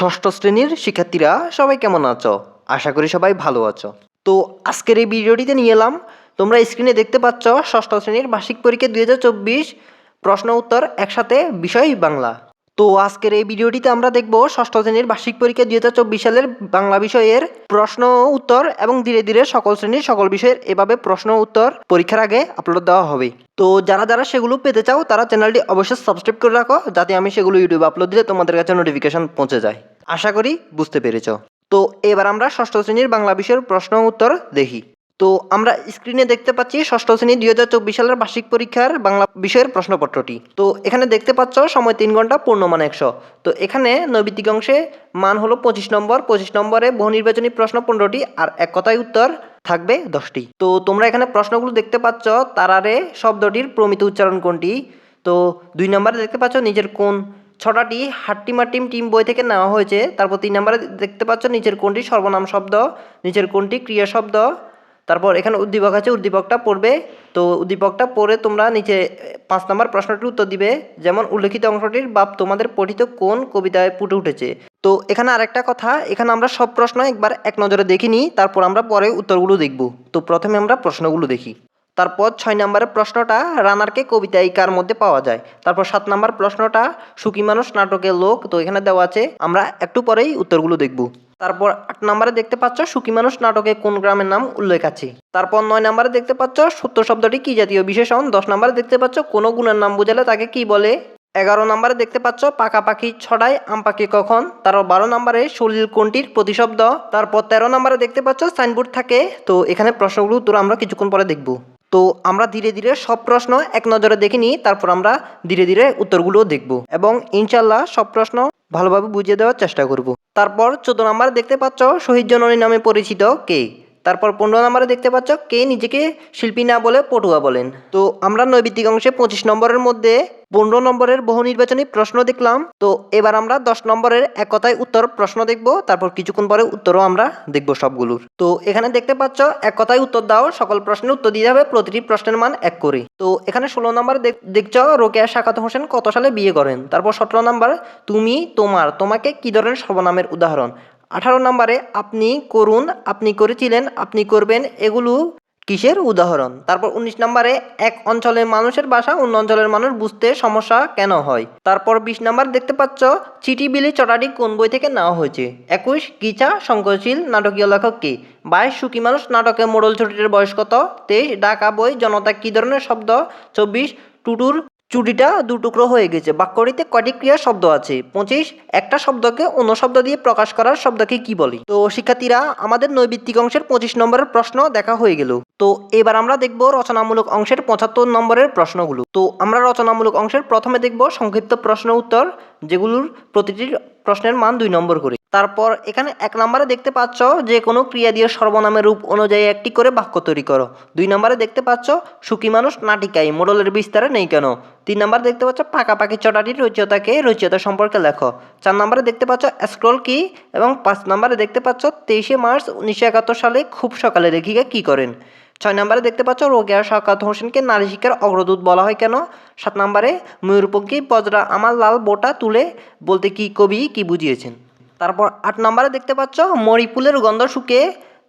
ষষ্ঠ শ্রেণির শিক্ষার্থীরা, সবাই কেমন আছো? আশা করি সবাই ভালো আছো। তো আজকের এই ভিডিওটিতে নিয়ে এলাম, তোমরা স্ক্রিনে দেখতে পাচ্ছ ষষ্ঠ শ্রেণির বার্ষিক পরীক্ষা দুই হাজার চব্বিশ, প্রশ্ন উত্তর একসাথে বিষয় বাংলা। তো আজকের এই ভিডিওটিতে আমরা দেখব ষষ্ঠ শ্রেণির বার্ষিক পরীক্ষা দুই হাজার চব্বিশ সালের বাংলা বিষয়ের প্রশ্ন উত্তর এবং ধীরে ধীরে সকল শ্রেণির সকল বিষয়ের এভাবে প্রশ্ন উত্তর পরীক্ষার আগে আপলোড দেওয়া হবে। তো যারা যারা সেগুলো পেতে চাও, তারা চ্যানেলটি অবশ্যই সাবস্ক্রাইব করে রাখো, যাতে আমি সেগুলো ইউটিউবে আপলোড দিলে তোমাদের কাছে নোটিফিকেশন পৌঁছে যায়। আশা করি বুঝতে পেরেছ। তো এবার আমরা ষষ্ঠ শ্রেণির বাংলা বিষয়ের প্রশ্ন উত্তর দেখি। তো আমরা স্ক্রিনে দেখতে পাচ্ছি ষষ্ঠ শ্রেণি দুই হাজার চব্বিশ সালের বার্ষিক পরীক্ষার বাংলা বিষয়ের প্রশ্নপত্রটি। তো এখানে দেখতে পাচ্ছ সময় তিন ঘণ্টা পূর্ণমান একশো। তো এখানে নৈবিত্তিক অংশে মান হলো পঁচিশ নম্বর। পঁচিশ নম্বরে বহু নির্বাচনী প্রশ্ন পনেরোটি আর এক কথায় উত্তর থাকবে দশটি। তো তোমরা এখানে প্রশ্নগুলো দেখতে পাচ্ছ, তারারে শব্দটির প্রমিত উচ্চারণ কোনটি? তো দুই নম্বরে দেখতে পাচ্ছ নিজের কোন ছটাটি হাট্টিমা টিম টিম বই থেকে নেওয়া হয়েছে। তারপর তিন নম্বরে দেখতে পাচ্ছ নিচের কোনটি সর্বনাম শব্দ, নিচের কোনটি ক্রিয়া শব্দ। তারপর এখানে উদ্দীপক আছে, উদ্দীপকটা পড়বে। তো উদ্দীপকটা পড়ে তোমরা নিচে পাঁচ নম্বর প্রশ্নটির উত্তর দিবে, যেমন উল্লেখিত অংশটির বাপ তোমাদের পঠিত কোন কবিতায় ফুটে উঠেছে। তো এখানে আরেকটা কথা, এখানে আমরা সব প্রশ্ন একবার এক নজরে দেখিনি তারপর আমরা পরে উত্তরগুলো দেখব। তো প্রথমে আমরা প্রশ্নগুলো দেখি। তারপর ছয় নম্বরের প্রশ্নটা রানারকে কবিতায় কার মধ্যে পাওয়া যায়। তারপর সাত নম্বর প্রশ্নটা, সুখী মানুষ নাটকের লোক, তো এখানে দেওয়া আছে। আমরা একটু পরেই উত্তরগুলো দেখব। তারপর আট নম্বরে দেখতে পাচ্ছ, সুখী মানুষ নাটকে কোন গ্রামের নাম উল্লেখ আছে? তারপর নয় নম্বরে দেখতে পাচ্ছ, সত্য শব্দটি কি জাতীয় বিশেষণ? দশ নম্বরে দেখতে পাচ্ছ, কোনো গুণের নাম বোঝালে তাকে কি বলে? এগারো নম্বরে দেখতে পাচ্ছ, পাকা পাখি ছড়ায়, আম পাখি কখন? তারপর বারো নম্বরে, সলিল কোনটির প্রতিশব্দ? তারপর তেরো নম্বরে দেখতে পাচ্ছ, সাইনবোর্ড থাকে। তো এখানে প্রশ্নগুলো উত্তর আমরা কিছুক্ষণ পরে দেখব। তো আমরা ধীরে ধীরে সব প্রশ্ন এক নজরে দেখে নিই, তারপর আমরা ধীরে ধীরে উত্তরগুলোও দেখব এবং ইনশাল্লাহ সব প্রশ্ন ভালোভাবে বুঝিয়ে দেওয়ার চেষ্টা করব। তারপর চোদ্দ নম্বর দেখতে পাচ্ছ, শহীদ জননী নামে পরিচিত কে? তারপর পনেরো নম্বরে দেখতে পাচ্ছ কে নিজেকে শিল্পী না বলে পটুয়া বলেন। তো আমরা নৈবিত্তিক অংশে পঁচিশ নম্বরের মধ্যে পনেরো নম্বরের বহু নির্বাচনী প্রশ্ন দেখলাম। তো এবার আমরা দশ নম্বরের এক কথায় উত্তর প্রশ্ন দেখব, তারপর কিছুক্ষণ পরে উত্তরও আমরা দেখব সবগুলোর। তো এখানে দেখতে পাচ্ছ এক কথায় উত্তর দাও, সকল প্রশ্নের উত্তর দিতে হবে, প্রতিটি প্রশ্নের মান এক করে। তো এখানে ষোলো নম্বর দেখছ রোকেয়া শাকাত হোসেন কত সালে বিয়ে করেন? তারপর সতেরো নম্বর, তুমি, তোমার, তোমাকে কি ধরনের সর্বনামের উদাহরণ? আঠারো নম্বরে, আপনি করুন, আপনি করেছিলেন, আপনি করবেন, এগুলো কিসের উদাহরণ? তারপর উনিশ নম্বরে, এক অঞ্চলের মানুষের ভাষা অন্য অঞ্চলের মানুষ বুঝতে সমস্যা কেন হয়? তারপর বিশ নম্বর, দেখতে পাচ্ছ, চিঠি বিলি চটাটি কোন বই থেকে নেওয়া হয়েছে? একুশ, গিচা শঙ্করশীল নাটকীয় লেখক কে? বাইশ, সুখী মানুষ, নাটকে মোড়ল ছুটির বয়স কত? তেইশ ডাকা বই, জনতা কী ধরনের শব্দ? চব্বিশ, টুটুর চুটিটা দু টুকরো হয়ে গেছে। বাক্যটিতে কয়টি ক্রিয়া শব্দ আছে? পঁচিশ, একটা শব্দকে অন্য শব্দ দিয়ে প্রকাশ করার শব্দকে কি বলি? তো শিক্ষার্থীরা, আমাদের নৈবিত্তিক অংশের পঁচিশ নম্বরের প্রশ্ন দেখা হয়ে গেল। তো এবার আমরা দেখব রচনামূলক অংশের পঁচাত্তর নম্বরের প্রশ্নগুলো। তো আমরা রচনামূলক অংশের প্রথমে দেখব সংক্ষিপ্ত প্রশ্ন উত্তর, যেগুলোর প্রতিটি প্রশ্নের মান দুই নম্বর করে। তারপর এখানে এক নম্বরে দেখতে পাচ্ছ যে কোনো ক্রিয়া দিয়ে সর্বনামের রূপ অনুযায়ী একটি করে বাক্য তৈরি করো। দুই নম্বরে দেখতে পাচ্ছ, সুখী মানুষ নাটিকায়, মোডলের বিস্তারে নেই কেন? তিন নম্বরে দেখতে পাচ্ছ, পাকাপাকি চটাটির রচিয়তাকে রচয়িতা সম্পর্কে লেখো। চার নম্বরে দেখতে পাচ্ছ স্ক্রল কি এবং পাঁচ নম্বরে দেখতে পাচ্ছ, তেইশে মার্চ উনিশশো একাত্তর সালে খুব সকালে লেখিকা কি করেন? ছয় নম্বরে দেখতে পাচ্ছ রোকেয়া শাকাত হোসেনকে নারী শিক্ষার অগ্রদূত বলা হয় কেন? সাত নম্বরে, ময়ূরপঙ্খী বজরা আমার লাল বোটা তুলে বলতে কি কবি কি বুঝিয়েছেন? তারপর আট নম্বরে দেখতে পাচ্ছ মরিপুলের গন্ধ শুকে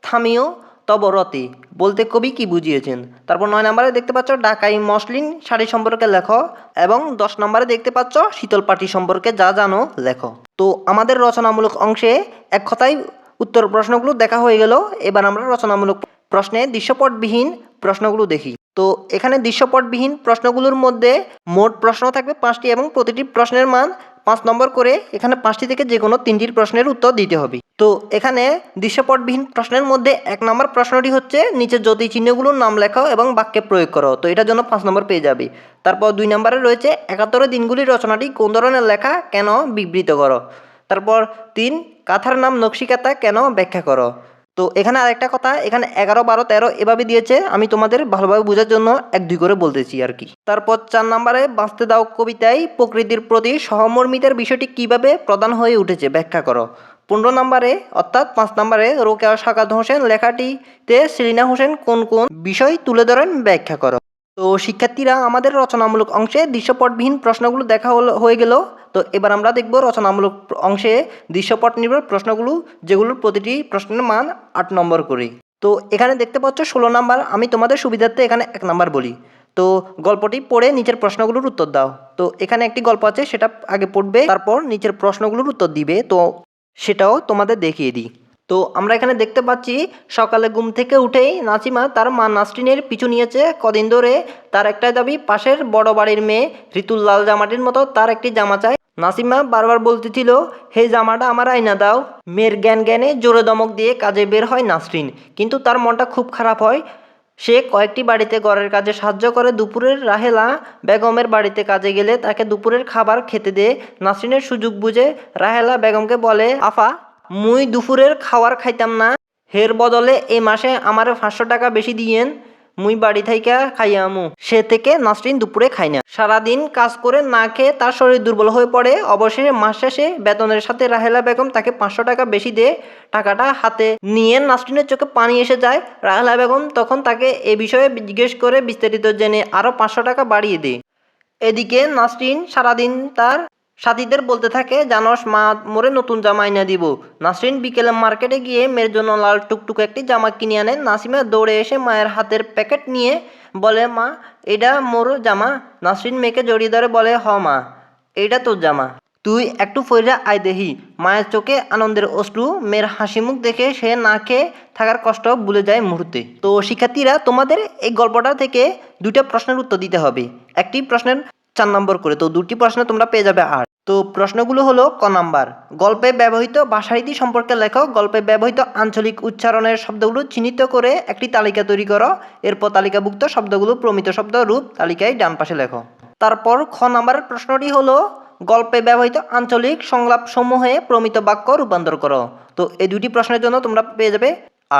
থামিও তব তবরতে বলতে কবি কি বুঝিয়েছেন? তারপর নয় নম্বরে দেখতে পাচ্ছ ঢাকাই মসলিন শাড়ি সম্পর্কে লেখো এবং দশ নম্বরে দেখতে পাচ্ছ, শীতল পাটি সম্পর্কে যা জানো লেখো। তো আমাদের রচনামূলক অংশে এক কথায় উত্তর প্রশ্নগুলো দেখা হয়ে গেল, এবার আমরা রচনামূলক প্রশ্নে দৃশ্যপটবিহীন প্রশ্নগুলো দেখি। তো এখানে দৃশ্যপটবিহীন প্রশ্নগুলোর মধ্যে মোট প্রশ্ন থাকবে পাঁচটি এবং প্রতিটি প্রশ্নের মান পাঁচ নম্বর করে এখানে পাঁচটি থেকে যে কোনো তিনটির প্রশ্নের উত্তর দিতে হবে। তো এখানে দৃশ্যপটবিহীন প্রশ্নের মধ্যে এক নম্বর প্রশ্নটি হচ্ছে, নিচে জ্যোতি চিহ্নগুলোর নাম লেখাও এবং বাক্যে প্রয়োগ করো, তো এটার জন্য পাঁচ নম্বর পেয়ে যাবে। তারপর দুই নম্বরে রয়েছে, একাত্তরের দিনগুলির রচনাটি কোন ধরনের লেখা কেন বিবৃত করো? তারপর তিন, কাথার নাম নকশিকাতা কেন ব্যাখ্যা করো? তো এখানে আরেকটা কথা, এখানে এগারো, বারো, তেরো এভাবে দিয়েছে, আমি তোমাদের ভালোভাবে বোঝার জন্য এক, দুই করে বলতেছি আর কি। তারপর চার নম্বরে, বাঁচতে দাও কবিতায়, প্রকৃতির প্রতি সহমর্মিতার বিষয়টি কীভাবে প্রদান হয়ে উঠেছে ব্যাখ্যা করো। পনেরো নম্বরে, অর্থাৎ পাঁচ নম্বরে, রোকেয়া সাকাত হোসেন লেখাটিতে সেলিনা হোসেন কোন কোন বিষয় তুলে ধরেন ব্যাখ্যা করো। তো শিক্ষার্থীরা আমাদের রচনামূলক অংশে দৃশ্যপটবিহীন প্রশ্নগুলো দেখা হয়ে গেল। তো এবার আমরা দেখব রচনামূলক অংশে দৃশ্যপট নির্ভর প্রশ্নগুলো, যেগুলোর প্রতিটি প্রশ্নের মান আট নম্বর করে। তো এখানে দেখতে পাচ্ছ ষোলো নাম্বার। আমি তোমাদের সুবিধার্থে এখানে এক নাম্বার বলি। তো গল্পটি পড়ে নিচের প্রশ্নগুলোর উত্তর দাও। তো এখানে একটি গল্প আছে, সেটা আগে পড়বে, তারপর নিচের প্রশ্নগুলোর উত্তর দিবে। তো সেটাও তোমাদের দেখিয়ে দিই। তো আমরা এখানে দেখতে পাচ্ছি সকালে ঘুম থেকে উঠেই নাসিমা তার মা নাসরিনের পিছু নিয়েছে। কদিন ধরে তার একটাই দাবি, পাশের বড় বাড়ির মেয়ে ঋতুল লাল জামাটির মতো তার একটি জামা চায় নাসিমা বারবার বলতেছিল, হে জামাটা আমার আয়না দাও। মেয়ের জ্ঞান জ্ঞানে জোরে দমক দিয়ে কাজে বের হয় নাসরিন। কিন্তু তার মনটা খুব খারাপ হয়। সে কয়েকটি বাড়িতে ঘরের কাজে সাহায্য করে। দুপুরের রাহেলা বেগমের বাড়িতে কাজে গেলে তাকে দুপুরের খাবার খেতে দেয়। নাসরিনের সুযোগ বুঝে রাহেলা বেগমকে বলে, আফা মুই দুপুরের খাওয়ার খাইতাম না। হের বদলে এ মাসে আমার পাঁচশো টাকা বেশি দিয়েন, মুই বাড়ি থাইকা খাইয়ামু। সে থেকে নাসরিন দুপুরে খাই না। সারাদিন কাজ করে না খেয়ে তার শরীর দুর্বল হয়ে পড়ে। অবশেষে মাস শেষে বেতনের সাথে রাহেলা বেগম তাকে পাঁচশো টাকা বেশি দিয়ে টাকাটা হাতে নিয়ে নাসরিনের চোখে পানি এসে যায়। রাহেলা বেগম তখন তাকে এ বিষয়ে জিজ্ঞেস করে বিস্তারিত জেনে আরও পাঁচশো টাকা বাড়িয়ে দেয়। এদিকে নাসরিন সারাদিন তার সাথীদের বলতে থাকে, জানস, মা মোরে নতুন জামা এনে দিব। নাসরিন বিকেলে মার্কেটে গিয়ে মেয়ের জন্য লাল টুকটুক একটি জামা কিনে আনে। নাসিমা দৌড়ে এসে মায়ের হাতের প্যাকেট নিয়ে বলে, মা, এটা মোর জামা। নাসরিন মেয়েকে জড়িয়ে ধরে বলে, হ, মা এটা তোর জামা। তুই একটু ফইরা আয় দেহি মায়ের চোখে আনন্দের অশ্রু, মেয়ের হাসি মুখ দেখে সে না খেয়ে থাকার কষ্ট ভুলে যায় মুহূর্তে। তো শিক্ষার্থীরা, তোমাদের এই গল্পটা থেকে দুইটা প্রশ্নের উত্তর দিতে হবে। একটি প্রশ্নের চার নম্বর করে, তো দুটি প্রশ্ন তোমরা পেয়ে যাবে আট। তো প্রশ্নগুলো হলো, ক নাম্বার, গল্পে ব্যবহৃত ভাষারীতি সম্পর্কে লেখো। গল্পে ব্যবহৃত আঞ্চলিক উচ্চারণের শব্দগুলো চিহ্নিত করে একটি তালিকা তৈরি করো। এরপর তালিকাভুক্ত শব্দগুলো প্রমিত শব্দ রূপ তালিকায় ডান পাশে লেখো। তারপর খ নাম্বারের প্রশ্নটি হলো, গল্পে ব্যবহৃত আঞ্চলিক সংলাপ সমূহে প্রমিত বাক্য রূপান্তর করো। তো এই দুটি প্রশ্নের জন্য তোমরা পেয়ে যাবে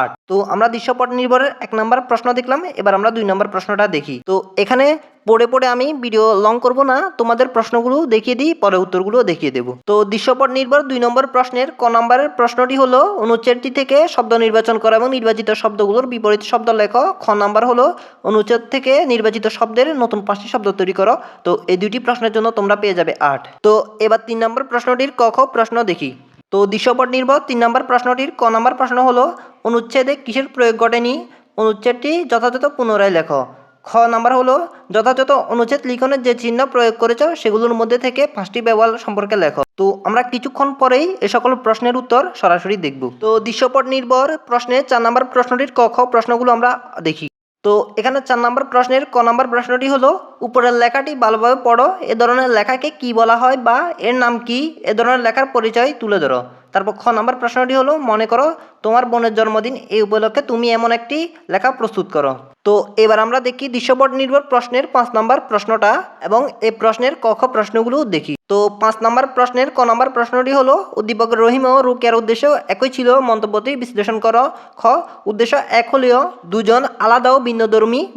আট। তো আমরা দৃশ্যপট নির্ভরের এক নম্বর প্রশ্ন দেখলাম, এবার আমরা দুই নম্বর প্রশ্নটা দেখি। তো এখানে পড়ে পড়ে আমি ভিডিও লং করব না, তোমাদের প্রশ্নগুলো দেখিয়ে দিই, পরে উত্তরগুলো দেখিয়ে দেবো। তো দৃশ্যপট নির্ভর দুই নম্বর প্রশ্নের ক নম্বরের প্রশ্নটি হলো, অনুচ্ছেদটি থেকে শব্দ নির্বাচন করা এবং নির্বাচিত শব্দগুলোর বিপরীত শব্দ লেখো। খ নাম্বার হলো, অনুচ্ছেদ থেকে নির্বাচিত শব্দের নতুন পাঁচটি শব্দ তৈরি করো। তো এই দুইটি প্রশ্নের জন্য তোমরা পেয়ে যাবে আট। তো এবার তিন নম্বর প্রশ্নটির ক খ প্রশ্ন দেখি। তো দৃশ্যপট নির্ভর, তিন নম্বর প্রশ্নটির ক নম্বর প্রশ্ন হলো, অনুচ্ছেদে কিসের প্রয়োগ ঘটেনি? অনুচ্ছেদটি যথাযথ পুনরায় লেখো। খ নাম্বার হলো, যথাযথ অনুচ্ছেদ লিখনের যে চিহ্ন প্রয়োগ করেছ, সেগুলোর মধ্যে থেকে পাঁচটি ব্যবহার সম্পর্কে লেখো। তো আমরা কিছুক্ষণ পরেই এ সকল প্রশ্নের উত্তর সরাসরি দেখব। তো দৃশ্যপট নির্ভর প্রশ্নের চার নম্বর প্রশ্নটির ক খ প্রশ্নগুলো আমরা দেখি। তো এখানে চার নম্বর প্রশ্নের ক নম্বর প্রশ্নটি হলো, উপরের লেখাটি ভালোভাবে পড়ো, এ ধরনের লেখাকে কি বলা হয় বা এর নাম কি, এ ধরনের লেখার পরিচয় তুলে ধরো। তারপর খ নম্বর প্রশ্নটি হলো, মনে করো তোমার বোনের জন্মদিন এই উপলক্ষে তুমি এমন একটি লেখা প্রস্তুত করো। তো এবার আমরা দেখি দৃশ্যপট নির্ভর প্রশ্নের পাঁচ নম্বর প্রশ্নটা এবং এই প্রশ্নের ক খ প্রশ্নগুলো দেখি। তো পাঁচ নম্বর প্রশ্নের, ক নম্বর প্রশ্নটি হলো, উদ্দীপক রহিম ও রুকিয়ার উদ্দেশ্য একই ছিল, মন্তব্যটি বিশ্লেষণ করো। খ, উদ্দেশ্য এক হলেও দুজন আলাদা ও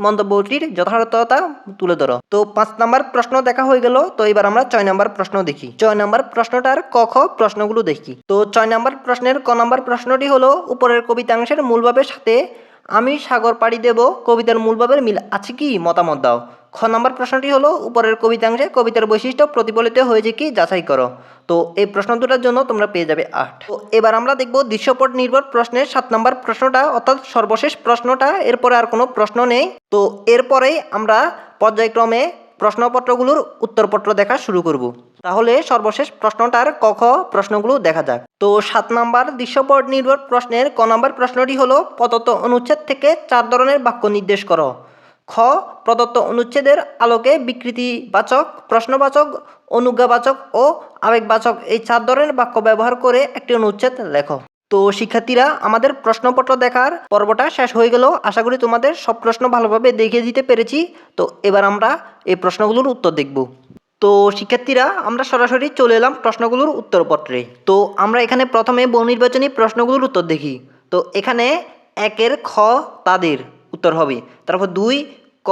মন্তব্যটির যথার্থতা তুলে ধরো। তো পাঁচ নম্বর প্রশ্ন দেখা হয়ে গেল, তো এবার আমরা ছয় নম্বর প্রশ্ন দেখি। ছয় নম্বর প্রশ্নটার ক, খ প্রশ্নগুলো দেখি। তো ছয় নম্বর প্রশ্নের, ক নম্বর প্রশ্নটি হলো, উপরের কবিতাংশের মূলভাবের সাথে আমি সাগর পাড়ি দেব, কবিতার মূলভাবের মিল আছে কি? মতামত দাও। খ নম্বর প্রশ্নটি হলো, উপরের কবিতাংশে কবিতার বৈশিষ্ট্য প্রতিফলিত হয়েছে কি যাচাই করো। তো এই প্রশ্ন দুটার জন্য তোমরা পেয়ে যাবে আট। তো এবার আমরা দেখব দৃশ্যপট নির্ভর প্রশ্নের সাত নম্বর প্রশ্নটা, অর্থাৎ সর্বশেষ প্রশ্নটা, এরপরে আর কোনো প্রশ্ন নেই। তো এরপরেই আমরা পর্যায়ক্রমে প্রশ্নপত্রগুলোর উত্তরপত্র দেখা শুরু করব। তাহলে সর্বশেষ প্রশ্নটার ক খ প্রশ্নগুলো দেখা যাক। তো সাত নাম্বার দৃশ্যপট নির্ভর প্রশ্নের ক নম্বর প্রশ্নটি হলো প্রদত্ত অনুচ্ছেদ থেকে চার ধরনের বাক্য নির্দেশ করো। খ, প্রদত্ত অনুচ্ছেদের আলোকে বিকৃতিবাচক, প্রশ্নবাচক, অনুজ্ঞাবাচক ও আবেগবাচক এই চার ধরনের বাক্য ব্যবহার করে একটি অনুচ্ছেদ লেখো। তো শিক্ষার্থীরা, আমাদের প্রশ্নপত্র দেখার পর্বটা শেষ হয়ে গেল। আশা করি তোমাদের সব প্রশ্ন ভালোভাবে দেখিয়ে দিতে পেরেছি। তো এবার আমরা এই প্রশ্নগুলোর উত্তর দেখব। তো শিক্ষার্থীরা, আমরা সরাসরি চলে এলাম প্রশ্নগুলোর উত্তরপত্রে। তো আমরা এখানে প্রথমে বহু নির্বাচনী প্রশ্নগুলোর উত্তর দেখি। তো এখানে একের খ তাদের। উত্তর হবে। তারপর দুই, ক,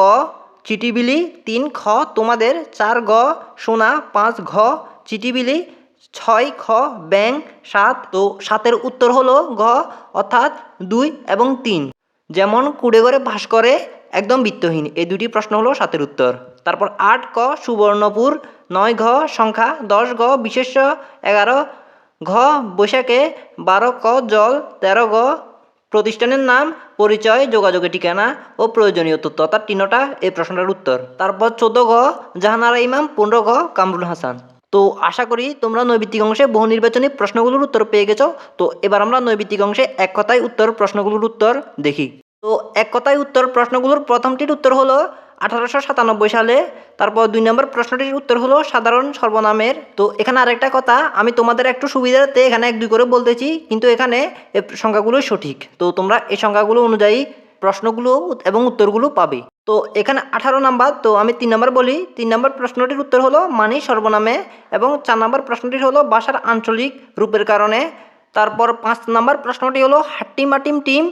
চিটিবিলি, তিন, খ, তোমাদের, চার, গ, সোনা, পাঁচ, ঘ, চিটিবিলি, ছয়, খ ব্যাং সাত, তো সাতের উত্তর হলো ঘ, অর্থাৎ দুই এবং তিন। যেমন কুড়ে ঘরে ভাস করে, একদম বৃত্তহীন। এই দুটি প্রশ্ন হলো সাতের উত্তর। তারপর আট, ক, সুবর্ণপুর, নয়, ঘ, সংখ্যা, দশ, ঘ, বিশেষ্য, এগারো, ঘ, বৈশাখে, বারো, ক, জল, তেরো গ প্রতিষ্ঠানের নাম, পরিচয়, যোগাযোগের ঠিকানা ও প্রয়োজনীয় তথ্য অর্থাৎ তিনটা এই প্রশ্নটার উত্তর। তারপর চোদ্দ ঘ, জাহানারা ইমাম, পনেরো ঘ, কামরুল হাসান। তো আশা করি তোমরা নৈবিত্তিক অংশে বহু নির্বাচনী প্রশ্নগুলোর উত্তর পেয়ে গেছো। তো এবার আমরা নৈবিত্তিক অংশে এক কথায় উত্তর, প্রশ্নগুলোর উত্তর দেখি। তো এক কথায় উত্তর, প্রশ্নগুলোর প্রথমটির উত্তর হলো আঠারোশো সাতানব্বই সালে। তারপর দুই নম্বর প্রশ্নটির উত্তর হলো সাধারণ সর্বনামের। তো এখানে আরেকটা কথা, আমি তোমাদের একটু সুবিধাতে এখানে এক দুই করে বলতেছি, কিন্তু এখানে সংখ্যাগুলো সঠিক। তো তোমরা এই সংখ্যাগুলো অনুযায়ী প্রশ্নগুলো এবং উত্তরগুলো পাবে। তো এখানে আঠারো নাম্বার, তো আমি তিন নম্বর বলি। তিন নম্বর প্রশ্নটির উত্তর হলো মানি সর্বনামে এবং চার নম্বর প্রশ্নটির হলো ভাষার আঞ্চলিক রূপের কারণে। তারপর পাঁচ নম্বর প্রশ্নটি হলো হাট্টিমাটিম টিম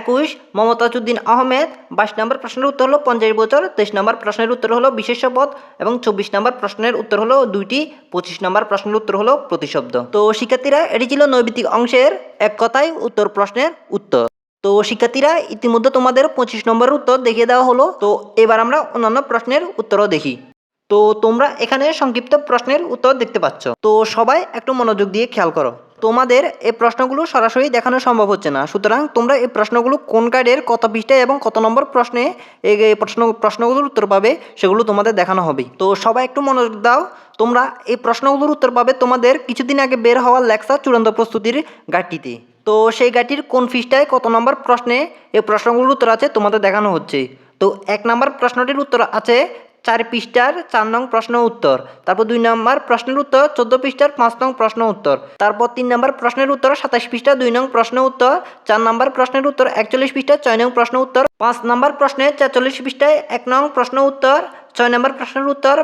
একুশ, মমতাজউদ্দিন আহমেদ, বাইশ নম্বর প্রশ্নের উত্তর হলো পঞ্চাশ বছর, তেইশ নম্বর প্রশ্নের উত্তর হলো বিশেষ পদ এবং চব্বিশ নম্বর প্রশ্নের উত্তর হলো দুইটি, পঁচিশ নম্বর প্রশ্নের উত্তর হলো প্রতিশব্দ। তো শিক্ষার্থীরা, এটি ছিল নৈবিত্তিক অংশের এক কথায় উত্তর প্রশ্নের উত্তর। তো শিক্ষার্থীরা, ইতিমধ্যে তোমাদের পঁচিশ নম্বরের উত্তর দেখিয়ে দেওয়া হলো। তো এবার আমরা অন্যান্য প্রশ্নের উত্তরও দেখি। তো তোমরা এখানে সংক্ষিপ্ত প্রশ্নের উত্তর দেখতে পাচ্ছ। তো সবাই একটু মনোযোগ দিয়ে খেয়াল করো। তোমাদের এই প্রশ্নগুলো সরাসরি দেখানো সম্ভব হচ্ছে না। সুতরাং তোমরা এই প্রশ্নগুলো কোন গাইডের কত পৃষ্ঠায় এবং কত নম্বর প্রশ্নে এই প্রশ্ন, প্রশ্নগুলোর উত্তর পাবে সেগুলো তোমাদের দেখানো হবে। তো সবাই একটু মনোযোগ দাও। তোমরা এই প্রশ্নগুলোর উত্তর পাবে তোমাদের কিছুদিন আগে বের হওয়ার লেকচার চূড়ান্ত প্রস্তুতির গাইডটিতে তো সেই গাড়িটির কোন পৃষ্ঠায় কত নম্বর প্রশ্নে এই প্রশ্নগুলোর উত্তর আছে তোমাদের দেখানো হচ্ছে। তো এক নম্বর প্রশ্নটির উত্তর আছে চার পৃষ্ঠার চার নং প্রশ্ন উত্তর তারপর দুই নম্বর প্রশ্নের উত্তর চোদ্দ পৃষ্ঠার পাঁচ নং প্রশ্ন উত্তর তারপর তিন নম্বর প্রশ্নের উত্তর সাতাশ পৃষ্ঠা দুই নং প্রশ্ন উত্তর চার নম্বর প্রশ্নের উত্তর একচল্লিশ পৃষ্ঠা ছয় নং প্রশ্ন উত্তর পাঁচ নম্বর প্রশ্নে ছেচল্লিশ পৃষ্ঠায় এক নং প্রশ্ন উত্তর ছয় নম্বর প্রশ্নের উত্তর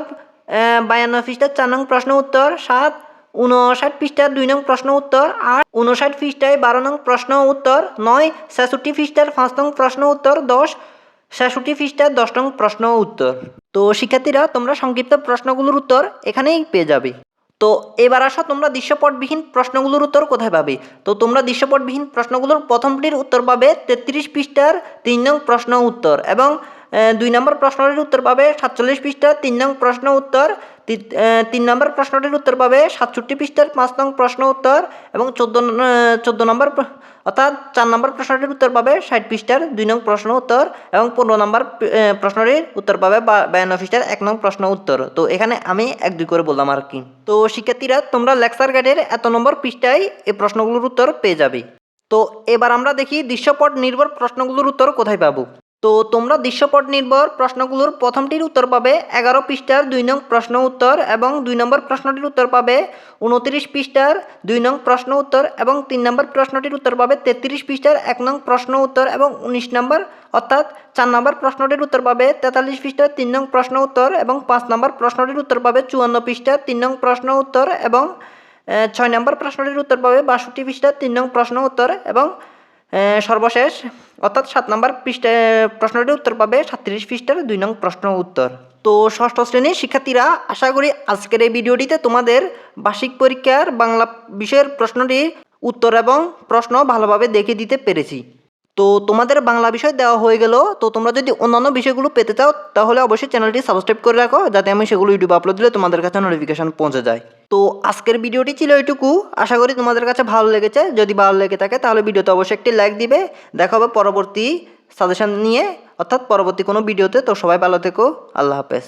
বায়ান্ন পৃষ্ঠার চার নং প্রশ্ন উত্তর সাত উনষাট পৃষ্ঠার দুই নং প্রশ্ন উত্তর আট উনষাট পৃষ্ঠায় বারো নং প্রশ্ন উত্তর নয় ছেষট্টি পৃষ্ঠার পাঁচ নং প্রশ্ন উত্তর দশ ছেষট্টি পৃষ্ঠার দশ নং প্রশ্ন উত্তর তো শিক্ষার্থীরা, তোমরা সংক্ষিপ্ত প্রশ্নগুলোর উত্তর এখানেই পেয়ে যাবে। তো এবার আসো, তোমরা দৃশ্যপটবিহীন প্রশ্নগুলোর উত্তর কোথায় পাবে? তো তোমরা দৃশ্যপটবিহীন প্রশ্নগুলোর প্রথমটির উত্তর পাবে তেত্রিশ পৃষ্ঠার তিন নং প্রশ্ন উত্তর এবং দুই নম্বর প্রশ্নটির উত্তর পাবে সাতচল্লিশ পৃষ্ঠার তিন নং প্রশ্ন উত্তর তিন নম্বর প্রশ্নটির উত্তর পাবে সাতষট্টি পৃষ্ঠার পাঁচ নং প্রশ্ন উত্তর এবং চোদ্দ চোদ্দ নম্বর অর্থাৎ চার নম্বর প্রশ্নটির উত্তর পাবে ষাট পৃষ্ঠার দুই নং প্রশ্ন উত্তর এবং পনেরো নম্বর প্রশ্নটির উত্তর পাবে বায়ান্ন পৃষ্ঠার এক নং প্রশ্ন উত্তর। তো এখানে আমি এক দুই করে বললাম আর কি। তো শিক্ষার্থীরা, তোমরা লেকচার গাইডের এত নম্বর পৃষ্ঠায় এই প্রশ্নগুলোর উত্তর পেয়ে যাবে। তো এবার আমরা দেখি দৃশ্যপট নির্ভর প্রশ্নগুলোর উত্তর কোথায় পাবো? তো তোমরা দৃশ্যপট নির্ভর প্রশ্নগুলোর প্রথমটির উত্তর পাবে এগারো পৃষ্ঠার দুই নং প্রশ্ন উত্তর এবং দুই নম্বর প্রশ্নটির উত্তর পাবে উনত্রিশ পৃষ্ঠার দুই নং প্রশ্ন উত্তর এবং তিন নম্বর প্রশ্নটির উত্তর পাবে তেত্রিশ পৃষ্ঠার এক নং প্রশ্ন উত্তর এবং উনিশ নম্বর অর্থাৎ চার নম্বর প্রশ্নটির উত্তর পাবে তেতাল্লিশ পৃষ্ঠার তিন নং প্রশ্ন উত্তর এবং পাঁচ নম্বর প্রশ্নটির উত্তর পাবে চুয়ান্ন পৃষ্ঠার তিন নং প্রশ্ন উত্তর এবং ছয় নম্বর প্রশ্নটির উত্তর পাবে বাষট্টি পৃষ্ঠার তিন নং প্রশ্ন উত্তর এবং সর্বশেষ, অর্থাৎ সাত নম্বর পৃষ্ঠা, প্রশ্নটির উত্তর পাবে সাতত্রিশ পৃষ্ঠার দুই নং প্রশ্ন উত্তর। তো ষষ্ঠ শ্রেণির শিক্ষার্থীরা, আশা করি আজকের এই ভিডিওটিতে তোমাদের বার্ষিক পরীক্ষার বাংলা বিষয়ের প্রশ্নটি উত্তর এবং প্রশ্ন ভালোভাবে দেখে দিতে পেরেছি। তো তোমাদের বাংলা বিষয় দেওয়া হয়ে গেল। তো তোমরা যদি অন্যান্য বিষয়গুলো পেতে চাও, তাহলে অবশ্যই চ্যানেলটি সাবস্ক্রাইব করে রাখো, যাতে আমি সেগুলো ইউটিউবে আপলোড দিলে তোমাদের কাছে নোটিফিকেশন পৌঁছে যায়। তো আজকের ভিডিওটি ছিল এটুকু। আশা করি তোমাদের কাছে ভালো লেগেছে। যদি ভালো লেগে থাকে, তাহলে ভিডিওতে অবশ্যই একটি লাইক দিবে। দেখা হবে পরবর্তী সাজেশন নিয়ে। অর্থাৎ পরবর্তী কোনো ভিডিওতে তো সবাই ভালো থেকো। আল্লাহ হাফেজ।